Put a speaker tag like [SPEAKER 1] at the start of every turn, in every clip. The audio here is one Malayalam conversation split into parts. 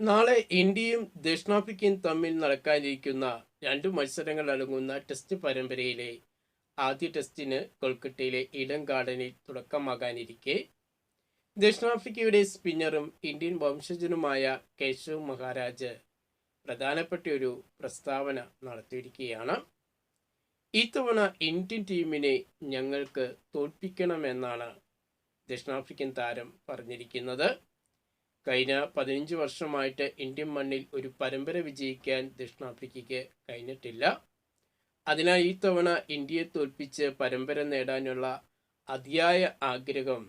[SPEAKER 1] നാളെ ഇന്ത്യയും ദക്ഷിണാഫ്രിക്കയും തമ്മിൽ നടക്കാനിരിക്കുന്ന രണ്ട് മത്സരങ്ങൾ അടങ്ങുന്ന ടെസ്റ്റ് പരമ്പരയിലെ ആദ്യ ടെസ്റ്റിന് കൊൽക്കത്തയിലെ ഇഡൻ ഗാർഡനിൽ തുടക്കമാകാനിരിക്കെ. ദക്ഷിണാഫ്രിക്കയുടെ സ്പിന്നറും ഇന്ത്യൻ വംശജനുമായ കേശവ് മഹാരാജ് പ്രധാനപ്പെട്ട ഒരു പ്രസ്താവന നടത്തിയിരിക്കുകയാണ്. ഇത്തവണ ഇന്ത്യൻ ടീമിനെ ഞങ്ങൾക്ക് തോൽപ്പിക്കണമെന്നാണ് ദക്ഷിണാഫ്രിക്കൻ താരം പറഞ്ഞിരിക്കുന്നത്. കഴിഞ്ഞ പതിനഞ്ച് വർഷമായിട്ട് ഇന്ത്യൻ മണ്ണിൽ ഒരു പരമ്പര വിജയിക്കാൻ ദക്ഷിണാഫ്രിക്കയ്ക്ക് കഴിഞ്ഞിട്ടില്ല. അതിനാൽ ഈ തവണ ഇന്ത്യയെ തോൽപ്പിച്ച് പരമ്പര നേടാനുള്ള അതിയായ ആഗ്രഹം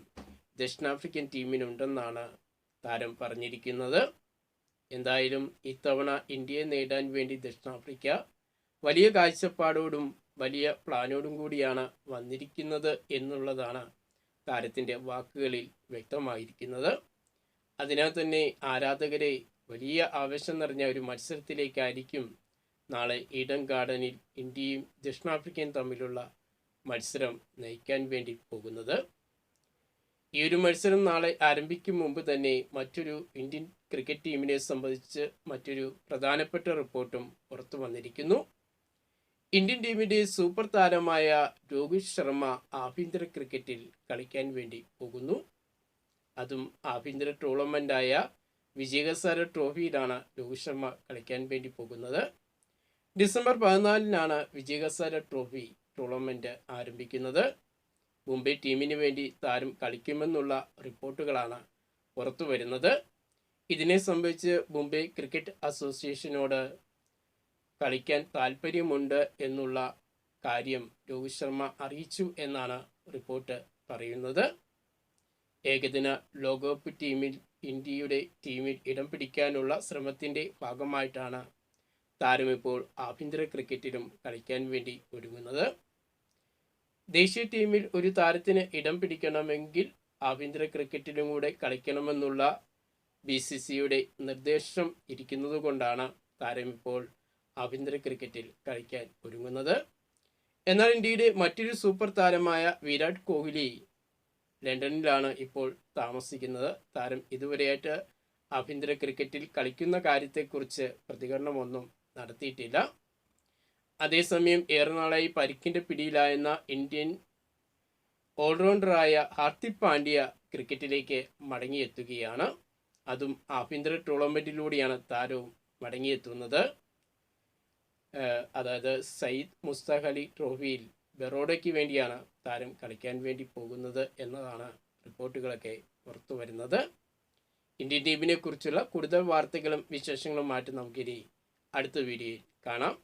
[SPEAKER 1] ദക്ഷിണാഫ്രിക്കൻ ടീമിനുണ്ടെന്നാണ് താരം പറഞ്ഞിരിക്കുന്നത്. എന്തായാലും ഇത്തവണ ഇന്ത്യയെ നേടാൻ വേണ്ടി ദക്ഷിണാഫ്രിക്ക വലിയ കാഴ്ചപ്പാടോടും വലിയ പ്ലാനോടും കൂടിയാണ് വന്നിരിക്കുന്നത് എന്നുള്ളതാണ് താരത്തിന്റെ വാക്കുകളിൽ വ്യക്തമായിരിക്കുന്നത്. അതിനാൽ തന്നെ ആരാധകരെ വലിയ ആവേശം നിറഞ്ഞ ഒരു മത്സരത്തിലേക്കായിരിക്കും നാളെ ഈഡൻ ഗാർഡനിൽ ഇന്ത്യയും ദക്ഷിണാഫ്രിക്കയും തമ്മിലുള്ള മത്സരം നയിക്കാൻ വേണ്ടി പോകുന്നത്. ഈ ഒരു മത്സരം നാളെ ആരംഭിക്കും മുമ്പ് തന്നെ മറ്റൊരു ഇന്ത്യൻ ക്രിക്കറ്റ് ടീമിനെ സംബന്ധിച്ച് മറ്റൊരു പ്രധാനപ്പെട്ട റിപ്പോർട്ടും പുറത്തു വന്നിരിക്കുന്നു. ഇന്ത്യൻ ടീമിന്റെ സൂപ്പർ താരമായ രോഹിത് ശർമ്മ ആഭ്യന്തര ക്രിക്കറ്റിൽ കളിക്കാൻ വേണ്ടി പോകുന്നു. അതും ആഭ്യന്തര ടൂർണമെന്റായ വിജയകസാര ട്രോഫിയിലാണ് രോഹിത് ശർമ്മ കളിക്കാൻ വേണ്ടി പോകുന്നത്. ഡിസംബർ പതിനാലിനാണ് വിജയകസാര ട്രോഫി ടൂർണമെന്റ് ആരംഭിക്കുന്നത്. മുംബൈ ടീമിന് വേണ്ടി താരം കളിക്കുമെന്നുള്ള റിപ്പോർട്ടുകളാണ് പുറത്തു വരുന്നത്. ഇതിനെ സംബന്ധിച്ച് മുംബൈ ക്രിക്കറ്റ് അസോസിയേഷനോട് കളിക്കാൻ താല്പര്യമുണ്ട് എന്നുള്ള കാര്യം രോഹിത് ശർമ്മ അറിയിച്ചു എന്നാണ് റിപ്പോർട്ട് പറയുന്നത്. ഏകദിന ലോകകപ്പ് ടീമിൽ ഇന്ത്യയുടെ ടീമിൽ ഇടം പിടിക്കാനുള്ള ശ്രമത്തിന്റെ ഭാഗമായിട്ടാണ് താരം ഇപ്പോൾ ആഭ്യന്തര ക്രിക്കറ്റിലും കളിക്കാൻ വേണ്ടി ഒരുങ്ങുന്നത്. ദേശീയ ടീമിൽ ഒരു താരത്തിന് ഇടം പിടിക്കണമെങ്കിൽ ആഭ്യന്തര ക്രിക്കറ്റിലും കൂടെ കളിക്കണമെന്നുള്ള ബി സി സിയുടെ നിർദ്ദേശം ഇരിക്കുന്നത് കൊണ്ടാണ് താരം ഇപ്പോൾ ആഭ്യന്തര ക്രിക്കറ്റിൽ കളിക്കാൻ ഒരുങ്ങുന്നത്. എന്നാൽ ഇന്ത്യയുടെ മറ്റൊരു സൂപ്പർ താരമായ വിരാട് കോഹ്ലി ലണ്ടനിലാണ് ഇപ്പോൾ താമസിക്കുന്നത്. താരം ഇതുവരെയായിട്ട് ആഭ്യന്തര ക്രിക്കറ്റിൽ കളിക്കുന്ന കാര്യത്തെക്കുറിച്ച് പ്രതികരണമൊന്നും നടത്തിയിട്ടില്ല. അതേസമയം ഏറെ നാളായി പരിക്കിന്റെ പിടിയിലായെന്ന ഇന്ത്യൻ ഓൾറൗണ്ടറായ ഹാർദിക് പാണ്ഡ്യ ക്രിക്കറ്റിലേക്ക് മടങ്ങിയെത്തുകയാണ്. അതും ആഭ്യന്തര ടൂർണമെന്റിലൂടെയാണ് താരവും മടങ്ങിയെത്തുന്നത്. അതായത് സയ്യിദ് മുസ്താഖ് അലി ട്രോഫിയിൽ ബറോഡയ്ക്ക് വേണ്ടിയാണ് താരം കളിക്കാൻ വേണ്ടി പോകുന്നത് എന്നതാണ് റിപ്പോർട്ടുകളൊക്കെ പുറത്തു വരുന്നത്. ഇന്ത്യൻ ടീമിനെ കുറിച്ചുള്ള കൂടുതൽ വാർത്തകളും വിശേഷങ്ങളും മാറ്റി നമുക്കിനി അടുത്ത വീഡിയോയിൽ കാണാം.